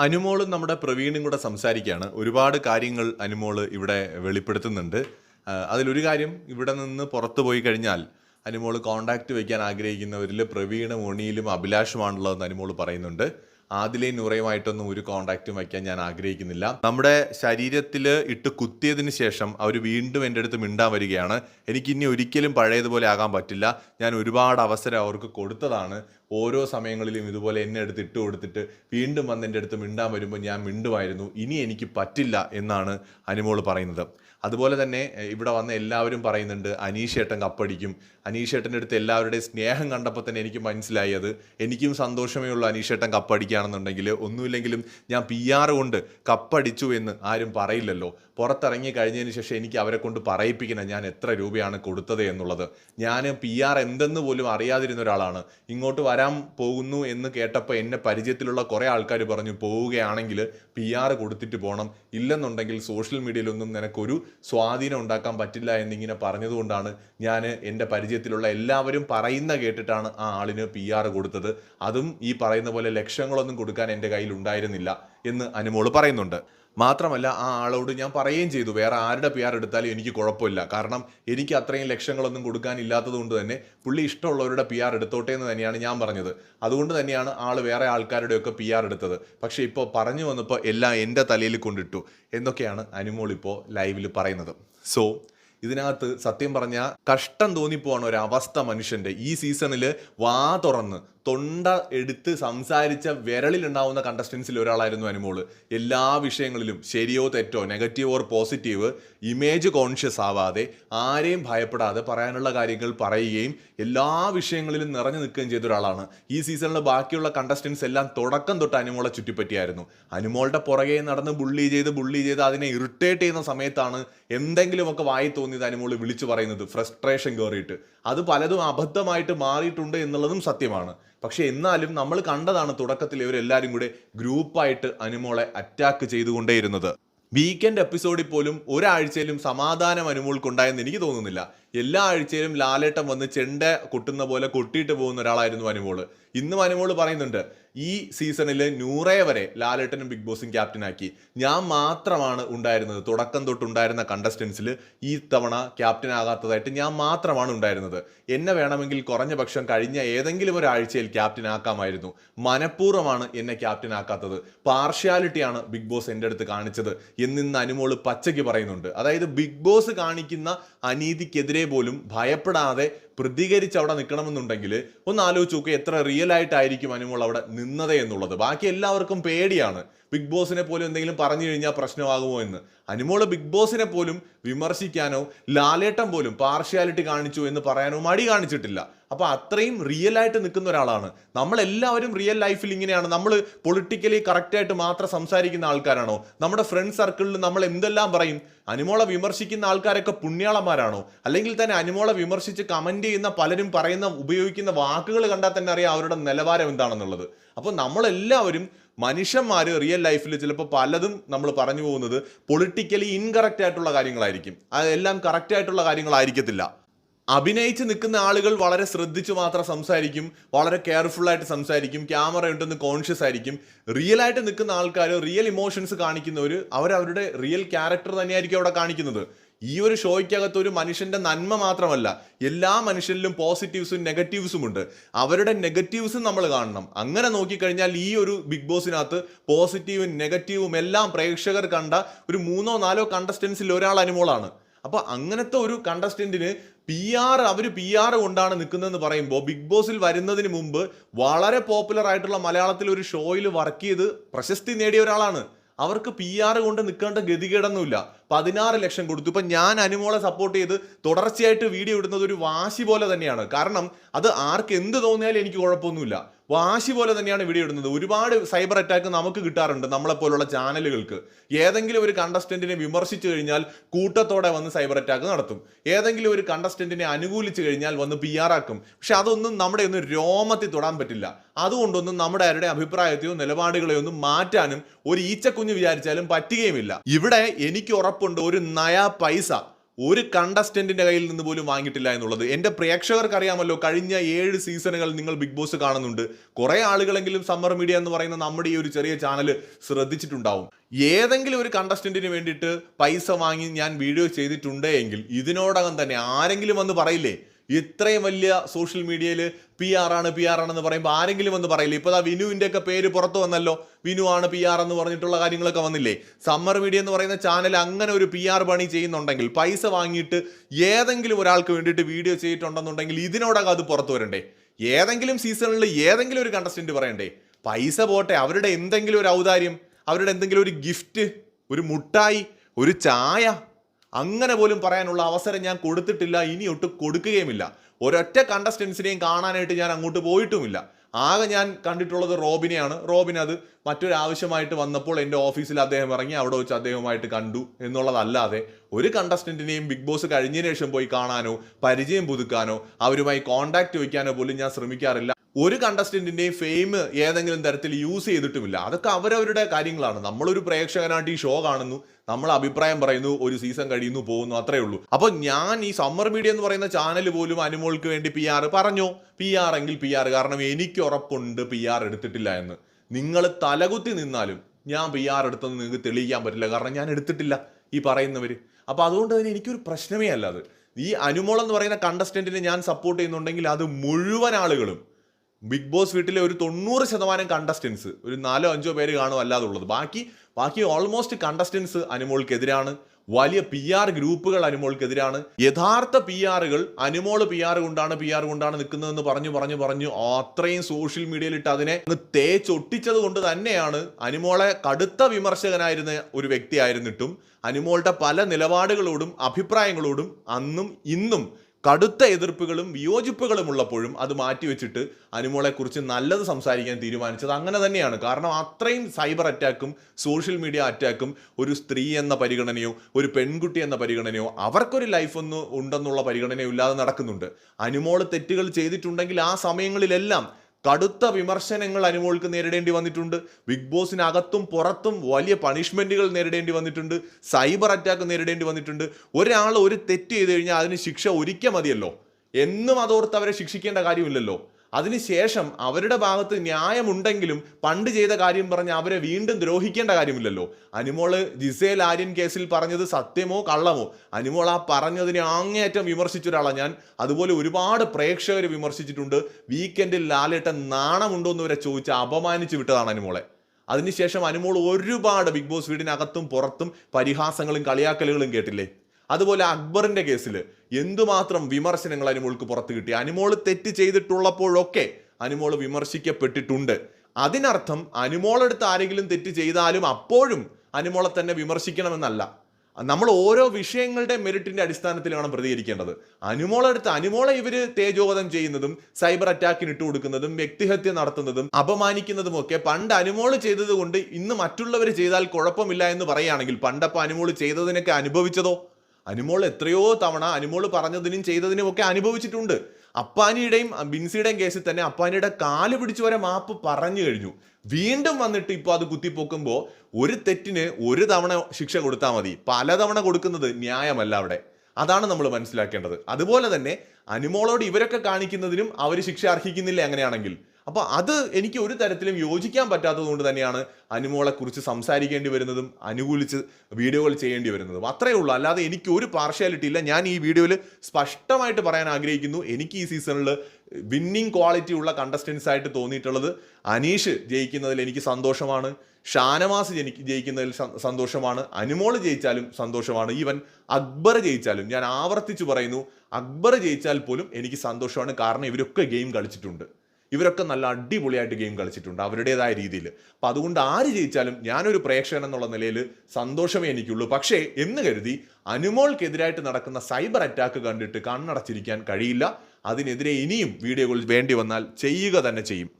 അനുമോളും നമ്മുടെ പ്രവീണും കൂടെ സംസാരിക്കുകയാണ്. ഒരുപാട് കാര്യങ്ങൾ അനുമോൾ ഇവിടെ വെളിപ്പെടുത്തുന്നുണ്ട്. അതിലൊരു കാര്യം ഇവിടെ നിന്ന് പുറത്തു പോയി കഴിഞ്ഞാൽ അനുമോൾ കോണ്ടാക്ട് വയ്ക്കാൻ ആഗ്രഹിക്കുന്നവരിൽ പ്രവീണും ഒണിയിലും അഭിലാഷുമാണുള്ളതെന്ന് അനുമോൾ പറയുന്നുണ്ട്. ആദിലെയും നൂറയുമായിട്ടൊന്നും ഒരു കോണ്ടാക്റ്റും വയ്ക്കാൻ ഞാൻ ആഗ്രഹിക്കുന്നില്ല. നമ്മുടെ ശരീരത്തിൽ ഇട്ട് കുത്തിയതിന് ശേഷം അവർ വീണ്ടും എന്റെ അടുത്ത് മിണ്ടാൻ വരികയാണ്. എനിക്ക് ഇനി ഒരിക്കലും പഴയതുപോലെ ആകാൻ പറ്റില്ല. ഞാൻ ഒരുപാട് അവസരം അവർക്ക് കൊടുത്തതാണ്. ഓരോ സമയങ്ങളിലും ഇതുപോലെ എന്നെ എടുത്ത് ഇട്ട് കൊടുത്തിട്ട് വീണ്ടും വന്ന് എന്റെ അടുത്ത് മിണ്ടാൻ വരുമ്പോൾ ഞാൻ മിണ്ടുമായിരുന്നു. ഇനി എനിക്ക് പറ്റില്ല എന്നാണ് അനുമോൾ പറയുന്നത്. അതുപോലെ തന്നെ ഇവിടെ വന്ന എല്ലാവരും പറയുന്നുണ്ട് അനീഷേട്ടൻ കപ്പടിക്കും. അനീഷേട്ടന്റെ അടുത്ത് എല്ലാവരുടെയും സ്നേഹം കണ്ടപ്പോൾ തന്നെ എനിക്ക് മനസ്സിലായി അത്. എനിക്കും സന്തോഷമേ ഉള്ളൂ അനീഷേട്ടൻ കപ്പടിക്കുകയാണെന്നുണ്ടെങ്കിൽ. ഒന്നുമില്ലെങ്കിലും ഞാൻ പി ആർ കൊണ്ട് കപ്പടിച്ചു എന്ന് ആരും പറയില്ലല്ലോ. പുറത്തിറങ്ങി കഴിഞ്ഞതിന് ശേഷം എനിക്ക് അവരെ കൊണ്ട് പറയിപ്പിക്കണം ഞാൻ എത്ര രൂപയാണ് കൊടുത്തത് എന്നുള്ളത്. ഞാൻ പി ആർ എന്തെന്ന് പോലും അറിയാതിരുന്ന ഒരാളാണ്. ഇങ്ങോട്ട് വരാൻ പോകുന്നു എന്ന് കേട്ടപ്പോൾ എന്നെ പരിചയത്തിലുള്ള കുറേ ആൾക്കാർ പറഞ്ഞു പോവുകയാണെങ്കിൽ പി ആർ കൊടുത്തിട്ട് പോകണം. ഇല്ലെന്നുണ്ടെങ്കിൽ സോഷ്യൽ മീഡിയയിലൊന്നും നിനക്കൊരു സ്വാധീനം ഉണ്ടാക്കാൻ പറ്റില്ല എന്നിങ്ങനെ പറഞ്ഞതുകൊണ്ടാണ് ഞാൻ എന്റെ പരിചയത്തിലുള്ള എല്ലാവരും പറയുന്ന കേട്ടിട്ടാണ് ആ ആളിന് പി ആർ കൊടുത്തത്. അതും ഈ പറയുന്ന പോലെ ലക്ഷങ്ങളൊന്നും കൊടുക്കാൻ എന്റെ കയ്യിൽ ഉണ്ടായിരുന്നില്ല. എന്ന് അനുമോൾ പറയുന്നുണ്ട്. മാത്രമല്ല ആ ആളോട് ഞാൻ പറയുകയും ചെയ്തു വേറെ ആരുടെ പി ആർ എടുത്താലും എനിക്ക് കുഴപ്പമില്ല. കാരണം എനിക്ക് അത്രയും ലക്ഷങ്ങളൊന്നും കൊടുക്കാനില്ലാത്തത് കൊണ്ട് തന്നെ പുള്ളി ഇഷ്ടമുള്ളവരുടെ പി ആർ എടുത്തോട്ടെ എന്ന് തന്നെയാണ് ഞാൻ പറഞ്ഞത്. അതുകൊണ്ട് തന്നെയാണ് ആൾ വേറെ ആൾക്കാരുടെയൊക്കെ പി ആർ എടുത്തത്. പക്ഷേ ഇപ്പോൾ പറഞ്ഞു വന്നപ്പോൾ എല്ലാം എന്റെ തലയിൽ കൊണ്ടിട്ടു എന്നൊക്കെയാണ് അനുമോൾ ഇപ്പോൾ ലൈവിൽ പറയുന്നത്. സോ ഇതിനകത്ത് സത്യം പറഞ്ഞാൽ കഷ്ടം തോന്നിപ്പോവാണ് ഒരവസ്ഥ മനുഷ്യന്റെ. ഈ സീസണിൽ വാ തുറന്ന് തൊണ്ട എടുത്ത് സംസാരിച്ച വിരളിലുണ്ടാവുന്ന കണ്ടസ്റ്റൻസിൽ ഒരാളായിരുന്നു അനുമോൾ. എല്ലാ വിഷയങ്ങളിലും ശരിയോ തെറ്റോ negative or positive image conscious ആവാതെ ആരെയും ഭയപ്പെടാതെ പറയാനുള്ള കാര്യങ്ങൾ പറയുകയും എല്ലാ വിഷയങ്ങളിലും നിറഞ്ഞു നിൽക്കുകയും ചെയ്ത ഒരാളാണ്. ഈ സീസണിലെ ബാക്കിയുള്ള കണ്ടസ്റ്റൻസ് എല്ലാം തുടക്കം തൊട്ട് അനുമോളെ ചുറ്റിപ്പറ്റിയായിരുന്നു. അനുമോളുടെ പുറകെ നടന്ന് ബുള്ളി ചെയ്ത് ബുള്ളി ചെയ്ത് അതിനെ ഇറിറ്റേറ്റ് ചെയ്യുന്ന സമയത്താണ് എന്തെങ്കിലുമൊക്കെ വായി തോന്നിയത് അനുമോൾ വിളിച്ചു പറയുന്നത്. ഫ്രസ്ട്രേഷൻ കയറിയിട്ട് അത് പലതും അബദ്ധമായിട്ട് മാറിയിട്ടുണ്ട് എന്നുള്ളതും സത്യമാണ്. പക്ഷെ എന്നാലും നമ്മൾ കണ്ടതാണ് തുടക്കത്തിൽ ഇവരെല്ലാവരും കൂടെ ഗ്രൂപ്പായിട്ട് അനുമോളെ അറ്റാക്ക് ചെയ്തുകൊണ്ടേയിരുന്നത്. വീക്കെൻഡ് എപ്പിസോഡിൽ പോലും ഒരാഴ്ചയിലും സമാധാനം അനുമോൾക്കുണ്ടായെന്ന് എനിക്ക് തോന്നുന്നില്ല. എല്ലാ ആഴ്ചയിലും ലാലേട്ടം വന്ന് ചെണ്ട കൊട്ടുന്ന പോലെ കൊട്ടിയിട്ട് പോകുന്ന ഒരാളായിരുന്നു അനുമോൾ. ഇന്നും അനുമോൾ പറയുന്നുണ്ട് ഈ സീസണിൽ നൂറേ വരെ ലാലേട്ടനും ബിഗ് ബോസും ക്യാപ്റ്റനാക്കി. ഞാൻ മാത്രമാണ് ഉണ്ടായിരുന്നത്. തുടക്കം തൊട്ടുണ്ടായിരുന്ന കണ്ടസ്റ്റൻസിൽ ഈ തവണ ക്യാപ്റ്റൻ ആകാത്തതായിട്ട് ഞാൻ മാത്രമാണ് ഉണ്ടായിരുന്നത്. എന്നെ വേണമെങ്കിൽ കുറഞ്ഞ പക്ഷം കഴിഞ്ഞ ഏതെങ്കിലും ഒരാഴ്ചയിൽ ക്യാപ്റ്റൻ ആക്കാമായിരുന്നു. മനഃപൂർവമാണ് എന്നെ ക്യാപ്റ്റൻ ആക്കാത്തത്. പാർഷ്യാലിറ്റിയാണ് ബിഗ് ബോസ് എന്റെ അടുത്ത് കാണിച്ചത് എന്നിന്ന് അനുമോൾ പച്ചയ്ക്ക് പറയുന്നുണ്ട്. അതായത് ബിഗ് ബോസ് കാണിക്കുന്ന അനീതിക്കെതിരെ പോലും ഭയപ്പെടാതെ പ്രതികരിച്ച് അവിടെ നിൽക്കണമെന്നുണ്ടെങ്കിൽ ഒന്ന് ആലോചിച്ച് നോക്കുക എത്ര റിയൽ ആയിട്ടായിരിക്കും അനുമോൾ അവിടെ നിന്നത് എന്നുള്ളത്. ബാക്കി എല്ലാവർക്കും പേടിയാണ്. ബിഗ് ബോസിനെ പോലും എന്തെങ്കിലും പറഞ്ഞു കഴിഞ്ഞാൽ പ്രശ്നമാകുമോ എന്ന്. അനുമോൾ ബിഗ് ബോസിനെ പോലും വിമർശിക്കാനോ ലാലേട്ടം പോലും പാർഷ്യാലിറ്റി കാണിച്ചു എന്ന് പറയാനോ മടി കാണിച്ചിട്ടില്ല. അപ്പോൾ അത്രയും റിയൽ ആയിട്ട് നിൽക്കുന്ന ഒരാളാണ്. നമ്മളെല്ലാവരും റിയൽ ലൈഫിൽ ഇങ്ങനെയാണ്. നമ്മൾ പൊളിറ്റിക്കലി കറക്റ്റായിട്ട് മാത്രം സംസാരിക്കുന്ന ആൾക്കാരാണോ? നമ്മുടെ ഫ്രണ്ട് സർക്കിളിൽ നമ്മൾ എന്തെല്ലാം പറയും? അനുമോളെ വിമർശിക്കുന്ന ആൾക്കാരൊക്കെ പുണ്യാളന്മാരാണോ? അല്ലെങ്കിൽ തന്നെ അനുമോളെ വിമർശിച്ച് കമന്റ് ചെയ്യുന്ന പലരും പറയുന്ന ഉപയോഗിക്കുന്ന വാക്കുകൾ കണ്ടാൽ തന്നെ അറിയാം അവരുടെ നിലവാരം എന്താണെന്നുള്ളത്. അപ്പോൾ നമ്മളെല്ലാവരും മനുഷ്യന്മാർ റിയൽ ലൈഫിൽ ചിലപ്പോൾ പലതും നമ്മൾ പറഞ്ഞു പോകുന്നത് പൊളിറ്റിക്കലി ഇൻകറക്റ്റ് ആയിട്ടുള്ള കാര്യങ്ങളായിരിക്കും. അതെല്ലാം കറക്റ്റ് ആയിട്ടുള്ള കാര്യങ്ങളായിരിക്കത്തില്ല. അഭിനയിച്ച് നിൽക്കുന്ന ആളുകൾ വളരെ ശ്രദ്ധിച്ച് മാത്രം സംസാരിക്കും വളരെ കെയർഫുൾ ആയിട്ട് സംസാരിക്കും ക്യാമറ ഉണ്ടെന്ന് കോൺഷ്യസ് ആയിരിക്കും. റിയൽ ആയിട്ട് നിൽക്കുന്ന ആൾക്കാർ റിയൽ ഇമോഷൻസ് കാണിക്കുന്നവർ അവരവരുടെ റിയൽ ക്യാരക്ടർ തന്നെയായിരിക്കും അവിടെ കാണിക്കുന്നത്. ഈ ഒരു ഷോയ്ക്കകത്ത് ഒരു മനുഷ്യന്റെ നന്മ മാത്രമല്ല എല്ലാ മനുഷ്യരിലും പോസിറ്റീവ്സും നെഗറ്റീവ്സും ഉണ്ട്. അവരുടെ നെഗറ്റീവ്സും നമ്മൾ കാണണം. അങ്ങനെ നോക്കിക്കഴിഞ്ഞാൽ ഈ ഒരു ബിഗ് ബോസിനകത്ത് പോസിറ്റീവും നെഗറ്റീവും എല്ലാം പ്രേക്ഷകർ കണ്ട ഒരു മൂന്നോ നാലോ കണ്ടസ്റ്റൻസിൽ ഒരാൾ അനുമോളാണ്. അപ്പോൾ അങ്ങനത്തെ ഒരു കണ്ടസ്റ്റന്റിന് പി ആർ അവർ പി ആർ കൊണ്ടാണ് നിൽക്കുന്നതെന്ന് പറയുമ്പോൾ ബിഗ് ബോസിൽ വരുന്നതിന് മുമ്പ് വളരെ പോപ്പുലർ ആയിട്ടുള്ള മലയാളത്തിൽ ഒരു ഷോയിൽ വർക്ക് ചെയ്ത് പ്രശസ്തി നേടിയ ഒരാളാണ്. അവർക്ക് പി ആർ കൊണ്ട് നിൽക്കേണ്ട ഗതികേടൊന്നുമില്ല. പതിനാറ് ലക്ഷം കൊടുത്തു. ഇപ്പം ഞാൻ അനുമോളെ സപ്പോർട്ട് ചെയ്ത് തുടർച്ചയായിട്ട് വീഡിയോ ഇടുന്നത് ഒരു വാശി പോലെ തന്നെയാണ്. കാരണം അത് ആർക്ക് എന്ത് തോന്നിയാലും എനിക്ക് കുഴപ്പമൊന്നുമില്ല. വാശി പോലെ തന്നെയാണ് ഇവിടെ ഇടുന്നത്. ഒരുപാട് സൈബർ അറ്റാക്ക് നമുക്ക് കിട്ടാറുണ്ട് നമ്മളെ പോലുള്ള ചാനലുകൾക്ക്. ഏതെങ്കിലും ഒരു കണ്ടസ്റ്റന്റിനെ വിമർശിച്ചു കഴിഞ്ഞാൽ കൂട്ടത്തോടെ വന്ന് സൈബർ അറ്റാക്ക് നടത്തും. ഏതെങ്കിലും ഒരു കണ്ടസ്റ്റന്റിനെ അനുകൂലിച്ചു കഴിഞ്ഞാൽ വന്ന് പി ആക്കും. പക്ഷെ അതൊന്നും നമ്മുടെ ഒന്നും രോമത്തിൽ തൊടാൻ പറ്റില്ല. അതുകൊണ്ടൊന്നും നമ്മുടെ ആരുടെ അഭിപ്രായത്തെയോ നിലപാടുകളെയോ ഒന്നും മാറ്റാനും ഒരു ഈച്ചക്കുഞ്ഞ് വിചാരിച്ചാലും പറ്റുകയുമില്ല. ഇവിടെ എനിക്ക് ഉറപ്പുണ്ട് ഒരു നയാ പൈസ. ഒരു കണ്ടസ്റ്റന്റിന്റെ കയ്യിൽ നിന്ന് പോലും വാങ്ങിയിട്ടില്ല എന്നുള്ളത്. എന്റെ പ്രേക്ഷകർക്ക് അറിയാമല്ലോ കഴിഞ്ഞ ഏഴ് സീസണുകൾ നിങ്ങൾ ബിഗ് ബോസ് കാണുന്നുണ്ട്. കുറെ ആളുകളെങ്കിലും സമ്മർ മീഡിയ എന്ന് പറയുന്ന നമ്മുടെ ഈ ഒരു ചെറിയ ചാനൽ ശ്രദ്ധിച്ചിട്ടുണ്ടാവും. ഏതെങ്കിലും ഒരു കണ്ടസ്റ്റന്റിന് വേണ്ടിയിട്ട് പൈസ വാങ്ങി ഞാൻ വീഡിയോ ചെയ്തിട്ടുണ്ടെങ്കിൽ ഇതിനോടകം തന്നെ ആരെങ്കിലും വന്ന് പറയില്ലേ? ഇത്രയും വലിയ സോഷ്യൽ മീഡിയയിൽ പി ആർ ആണ് പി ആർ ആണെന്ന് പറയുമ്പോൾ ആരെങ്കിലും വന്ന് പറയില്ലേ? ഇപ്പോൾ ആ വിനുവിന്റെ ഒക്കെ പേര് പുറത്ത് വന്നല്ലോ. വിനു ആണ് പി ആർ എന്ന് പറഞ്ഞിട്ടുള്ള കാര്യങ്ങളൊക്കെ വന്നില്ലേ? സമ്മർ മീഡിയ എന്ന് പറയുന്ന ചാനൽ അങ്ങനെ ഒരു പി ആർ പണി ചെയ്യുന്നുണ്ടെങ്കിൽ പൈസ വാങ്ങിയിട്ട് ഏതെങ്കിലും ഒരാൾക്ക് വേണ്ടിയിട്ട് വീഡിയോ ചെയ്തിട്ടുണ്ടെന്നുണ്ടെങ്കിൽ ഇതിനോടകം അത് പുറത്തു വരണ്ടേ? ഏതെങ്കിലും സീസണിൽ ഏതെങ്കിലും ഒരു കണ്ടസ്റ്റന്റ് പറയണ്ടേ? പൈസ പോട്ടെ അവരുടെ എന്തെങ്കിലും ഒരു ഔദാര്യം അവരുടെ എന്തെങ്കിലും ഒരു ഗിഫ്റ്റ് ഒരു മുട്ടായി ഒരു ചായ അങ്ങനെ പോലും പറയാനുള്ള അവസരം ഞാൻ കൊടുത്തിട്ടില്ല ഇനി ഒട്ടും കൊടുക്കുകയുമില്ല. ഒരൊറ്റ കണ്ടസ്റ്റൻസിനെയും കാണാനായിട്ട് ഞാൻ അങ്ങോട്ട് പോയിട്ടുമില്ല. ആകെ ഞാൻ കണ്ടിട്ടുള്ളത് റോബിനെയാണ്. റോബിൻ അത് മറ്റൊരു ആവശ്യമായിട്ട് വന്നപ്പോൾ എന്റെ ഓഫീസിൽ അദ്ദേഹം ഇറങ്ങി അവിടെ വെച്ച് അദ്ദേഹവുമായിട്ട് കണ്ടു എന്നുള്ളതല്ലാതെ ഒരു കണ്ടസ്റ്റന്റിനെയും ബിഗ് ബോസ് കഴിഞ്ഞതിന് ശേഷം പോയി കാണാനോ പരിചയം പുതുക്കാനോ അവരുമായി കോണ്ടാക്ട് വയ്ക്കാനോ പോലും ഞാൻ ശ്രമിക്കാറില്ല. ഒരു കണ്ടസ്റ്റന്റിന്റെയും ഫെയിം ഏതെങ്കിലും തരത്തിൽ യൂസ് ചെയ്തിട്ടുമില്ല. അതൊക്കെ അവരവരുടെ കാര്യങ്ങളാണ്. നമ്മളൊരു പ്രേക്ഷകനായിട്ട് ഈ ഷോ കാണുന്നു. നമ്മൾ അഭിപ്രായം പറയുന്നു. ഒരു സീസൺ കഴിയുന്നു പോകുന്നു അത്രേ ഉള്ളൂ. അപ്പോൾ ഞാൻ ഈ സമ്മർ മീഡിയ എന്ന് പറയുന്ന ചാനൽ പോലും അനുമോൾക്ക് വേണ്ടി പി ആർ പറഞ്ഞോ? പി ആർ എങ്കിൽ പി ആർ കാരണം എനിക്ക് ഉറപ്പുണ്ട് പി ആർ എടുത്തിട്ടില്ല എന്ന്. നിങ്ങൾ തലകുത്തി നിന്നാലും ഞാൻ പി ആർ എടുത്തെന്ന് നിങ്ങൾക്ക് തെളിയിക്കാൻ പറ്റില്ല. കാരണം ഞാൻ എടുത്തിട്ടില്ല ഈ പറയുന്നവർ അപ്പോൾ അതുകൊണ്ട് തന്നെ എനിക്കൊരു പ്രശ്നമേ അല്ല അത്. ഈ അനുമോൾ എന്ന് പറയുന്ന കണ്ടസ്റ്റന്റിനെ ഞാൻ സപ്പോർട്ട് ചെയ്യുന്നുണ്ടെങ്കിൽ അത് മുഴുവൻ ആളുകളും ബിഗ് ബോസ് വീട്ടിലെ ഒരു തൊണ്ണൂറ് ശതമാനം കണ്ടസ്റ്റൻസ് ഒരു നാലോ അഞ്ചോ പേര് കാണും അല്ലാതെ ഉള്ളത്. ബാക്കി ബാക്കി ഓൾമോസ്റ്റ് കണ്ടസ്റ്റൻസ് അനുമോൾക്കെതിരാണ്. വലിയ പി ആർ ഗ്രൂപ്പുകൾ അനുമോൾക്കെതിരാണ്. യഥാർത്ഥ പി ആറുകൾ അനുമോൾ പി ആർ കൊണ്ടാണ് പി ആർ കൊണ്ടാണ് നിൽക്കുന്നതെന്ന് പറഞ്ഞു പറഞ്ഞു പറഞ്ഞു അത്രയും സോഷ്യൽ മീഡിയയിൽ ഇട്ട് അതിനെ തേച്ചൊട്ടിച്ചത് കൊണ്ട് തന്നെയാണ് അനുമോളെ കടുത്ത വിമർശകനായിരുന്ന ഒരു വ്യക്തിയായിരുന്നിട്ടും അനുമോളുടെ പല നിലപാടുകളോടും അഭിപ്രായങ്ങളോടും അന്നും ഇന്നും കടുത്ത എതിർപ്പുകളും വിയോജിപ്പുകളും ഉള്ളപ്പോഴും അത് മാറ്റിവെച്ചിട്ട് അനുമോളെക്കുറിച്ച് നല്ലത് സംസാരിക്കാൻ തീരുമാനിച്ചത് അങ്ങനെ തന്നെയാണ്. കാരണം അത്രയും സൈബർ അറ്റാക്കും സോഷ്യൽ മീഡിയ അറ്റാക്കും ഒരു സ്ത്രീ എന്ന പരിഗണനയോ ഒരു പെൺകുട്ടി എന്ന പരിഗണനയോ അവർക്കൊരു ലൈഫ് ഒന്ന് ഉണ്ടെന്നുള്ള പരിഗണനയോ ഇല്ലാതെ നടക്കുന്നുണ്ട്. അനുമോൾ തെറ്റുകൾ ചെയ്തിട്ടുണ്ടെങ്കിൽ ആ സമയങ്ങളിലെല്ലാം കടുത്ത വിമർശനങ്ങൾ അനുമോൾക്ക് നേരിടേണ്ടി വന്നിട്ടുണ്ട്. ബിഗ് ബോസിനകത്തും പുറത്തും വലിയ പണിഷ്മെന്റുകൾ നേരിടേണ്ടി വന്നിട്ടുണ്ട്. സൈബർ അറ്റാക്ക് നേരിടേണ്ടി വന്നിട്ടുണ്ട്. ഒരാൾ ഒരു തെറ്റ് ചെയ്ത് കഴിഞ്ഞാൽ അതിന് ശിക്ഷ ഒരിക്കൽ മതിയല്ലോ. എന്നും അതോർത്ത് അവരെ ശിക്ഷിക്കേണ്ട കാര്യമില്ലല്ലോ. അതിനുശേഷം അവരുടെ ഭാഗത്ത് ന്യായമുണ്ടെങ്കിലും പണ്ട് ചെയ്ത കാര്യം പറഞ്ഞ് അവരെ വീണ്ടും ദ്രോഹിക്കേണ്ട കാര്യമില്ലല്ലോ. അനുമോൾ ജിസേൽ ആര്യൻ കേസിൽ പറഞ്ഞത് സത്യമോ കള്ളമോ? അനുമോൾ ആ പറഞ്ഞതിനെ അങ്ങേയറ്റം വിമർശിച്ച ഒരാളാണ് ഞാൻ. അതുപോലെ ഒരുപാട് പ്രേക്ഷകർ വിമർശിച്ചിട്ടുണ്ട്. വീക്കെൻഡിൽ ലാലേട്ടൻ നാണമുണ്ടോ എന്ന് വരെ ചോദിച്ച് അപമാനിച്ചു വിട്ടതാണ് അനുമോളെ. അതിനുശേഷം അനുമോൾ ഒരുപാട് ബിഗ് ബോസ് വീടിനകത്തും പുറത്തും പരിഹാസങ്ങളും കളിയാക്കലുകളും കേട്ടില്ലേ? അതുപോലെ അക്ബറിന്റെ കേസിൽ എന്തുമാത്രം വിമർശനങ്ങൾ അനുമോൾക്ക് പുറത്ത് കിട്ടി? അനുമോൾ തെറ്റ് ചെയ്തിട്ടുള്ളപ്പോഴൊക്കെ അനുമോൾ വിമർശിക്കപ്പെട്ടിട്ടുണ്ട്. അതിനർത്ഥം അനുമോളെടുത്ത് ആരെങ്കിലും തെറ്റ് ചെയ്താലും അപ്പോഴും അനുമോളെ തന്നെ വിമർശിക്കണമെന്നല്ല. നമ്മൾ ഓരോ വിഷയങ്ങളുടെ മെറിറ്റിന്റെ അടിസ്ഥാനത്തിൽ വേണം പ്രതികരിക്കേണ്ടത്. അനുമോളെടുത്ത് അനുമോളെ ഇവർ തേജോവധം ചെയ്യുന്നതും സൈബർ അറ്റാക്കിന് ഇട്ട് കൊടുക്കുന്നതും വ്യക്തിഹത്യ നടത്തുന്നതും അപമാനിക്കുന്നതും ഒക്കെ പണ്ട് അനുമോൾ ചെയ്തത് കൊണ്ട് ഇന്ന് മറ്റുള്ളവർ ചെയ്താൽ കുഴപ്പമില്ല എന്ന് പറയുകയാണെങ്കിൽ പണ്ടപ്പോൾ അനുമോൾ ചെയ്തതിനൊക്കെ അനുഭവിച്ചതോ? അനുമോൾ എത്രയോ തവണ അനുമോൾ പറഞ്ഞതിനും ചെയ്തതിനും ഒക്കെ അനുഭവിച്ചിട്ടുണ്ട്. അപ്പാനിയുടെയും ബിൻസിയുടെയും കേസിൽ തന്നെ അപ്പാനിയുടെ കാൽ പിടിച്ചു വരെ മാപ്പ് പറഞ്ഞു കഴിഞ്ഞു. വീണ്ടും വന്നിട്ട് ഇപ്പോൾ അത് കുത്തിപ്പോക്കുമ്പോൾ ഒരു തെറ്റിന് ഒരു തവണ ശിക്ഷ കൊടുത്താൽ മതി. പലതവണ കൊടുക്കുന്നത് ന്യായമല്ല അവിടെ. അതാണ് നമ്മൾ മനസ്സിലാക്കേണ്ടത്. അതുപോലെ തന്നെ അനുമോളോട് ഇവരൊക്കെ കാണിക്കുന്നതിനും അവർ ശിക്ഷ അർഹിക്കുന്നില്ല അങ്ങനെയാണെങ്കിൽ അപ്പോൾ അത് എനിക്ക് ഒരു തരത്തിലും യോജിക്കാൻ പറ്റാത്തതുകൊണ്ട് തന്നെയാണ് അനുമോളെക്കുറിച്ച് സംസാരിക്കേണ്ടി വരുന്നതും അനുകൂലിച്ച് വീഡിയോകൾ ചെയ്യേണ്ടി വരുന്നതും. അത്രയേ ഉള്ളൂ. അല്ലാതെ എനിക്ക് ഒരു പാർഷ്യാലിറ്റി ഇല്ല ഞാൻ ഈ വീഡിയോയിൽ സ്പഷ്ടമായിട്ട് പറയാൻ ആഗ്രഹിക്കുന്നു. എനിക്ക് ഈ സീസണിൽ വിന്നിങ് ക്വാളിറ്റി ഉള്ള കണ്ടസ്റ്റൻസ് ആയിട്ട് തോന്നിയിട്ടുള്ളത് അനീഷ് ജയിക്കുന്നതിൽ എനിക്ക് സന്തോഷമാണ്. ഷാനവാസ് ജനിക്ക് ജയിക്കുന്നതിൽ സന്തോഷമാണ്. അനുമോൾ ജയിച്ചാലും സന്തോഷമാണ്. ഈവൻ അക്ബർ ജയിച്ചാലും. ഞാൻ ആവർത്തിച്ചു പറയുന്നു അക്ബർ ജയിച്ചാൽ പോലും എനിക്ക് സന്തോഷമാണ്. കാരണം ഇവരൊക്കെ ഗെയിം കളിച്ചിട്ടുണ്ട്. ഇവരൊക്കെ നല്ല അടിപൊളിയായിട്ട് ഗെയിം കളിച്ചിട്ടുണ്ട് അവരുടേതായ രീതിയിൽ. അപ്പം അതുകൊണ്ട് ആര് ജയിച്ചാലും ഞാനൊരു പ്രേക്ഷകൻ എന്നുള്ള നിലയിൽ സന്തോഷമേ എനിക്കുള്ളൂ. പക്ഷേ എന്ന് കരുതി അനുമോൾക്കെതിരായിട്ട് നടക്കുന്ന സൈബർ അറ്റാക്ക് കണ്ടിട്ട് കണ്ണടച്ചിരിക്കാൻ കഴിയില്ല. അതിനെതിരെ ഇനിയും വീഡിയോകൾ വേണ്ടി വന്നാൽ ചെയ്യുക തന്നെ ചെയ്യും.